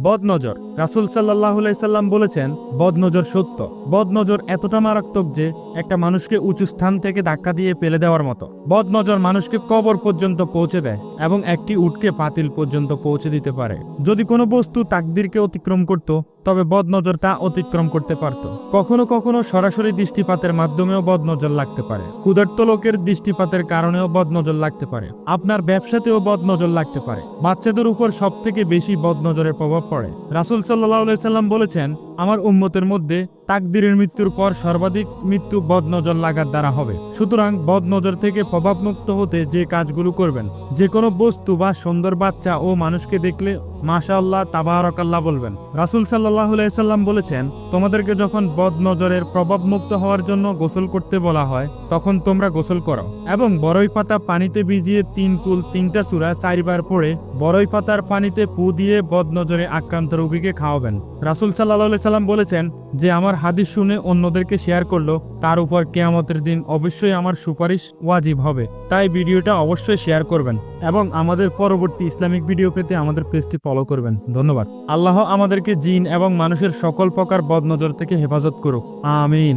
বদনজর। রাসুল সাল্লাহ সাল্লাম বলেছেন, বদনজর সত্য। বদনজর এতটা মারাত্মক যে একটা মানুষকে উঁচু স্থান থেকে ধাক্কা দিয়ে পেলে দেওয়ার মতো। বদনজর মানুষকে কবর পর্যন্ত পৌঁছে দেয় এবং একটি উটকে পাতিল পর্যন্ত পৌঁছে দিতে পারে। যদি কোনো বস্তু তাকদিরকে অতিক্রম করত, তবে বদনজর তা অতিক্রম করতে পারত। কখনো কখনো সরাসরি দৃষ্টিপাতের মাধ্যমেও বদনজর লাগতে পারে। ক্ষুধার্ত লোকের দৃষ্টিপাতের কারণেও বদনজর লাগতে পারে। আপনার ব্যবসাতেও বদনজর লাগতে পারে। বাচ্চাদের উপর সব থেকে বেশি বদনজরের প্রভাব পড়ে। রাসুল সাল্লাহ সাল্লাম বলেছেন আমার উম্মতের মধ্যে তাকদিরের মৃত্যুর পর সর্বাধিক মৃত্যু বদনজর লাগার দ্বারা হবে। সুতরাং বদনজর থেকে প্রভাবমুক্ত হতে যে কাজগুলো করবেন, যে কোনো বস্তু বা সুন্দর বাচ্চা ও মানুষকে দেখলে মাশাআল্লাহ তাবারকাল্লাহ বলবেন। রাসুল সাল্লাহ সাল্লাম বলেছেন, তোমাদেরকে যখন বদনজরের প্রভাবমুক্ত হওয়ার জন্য গোসল করতে বলা হয়, তখন তোমরা গোসল করো। এবং বড়ই পাতা পানিতে ভিজিয়ে তিন কুল তিনটা সুরা চারবার পড়ে বড়ই পাতার পানিতে পু দিয়ে বদনজরে আক্রান্ত রোগীকে খাওয়াবেন। রাসুল সাল্লাহ সাল্লাম বলেছেন যে, আমার হাদিস শুনে অন্যদেরকে শেয়ার করল, তার উপর কেয়ামতের দিন অবশ্যই আমার সুপারিশ ওয়াজিব হবে। তাই ভিডিওটা অবশ্যই শেয়ার করবেন এবং আমাদের পরবর্তী ইসলামিক ভিডিও পেতে আমাদের পেজটি ফলো করবেন। ধন্যবাদ। আল্লাহ আমাদেরকে জিন এবং মানুষের সকল প্রকার বদনজর থেকে হেফাজত করুক। আমিন।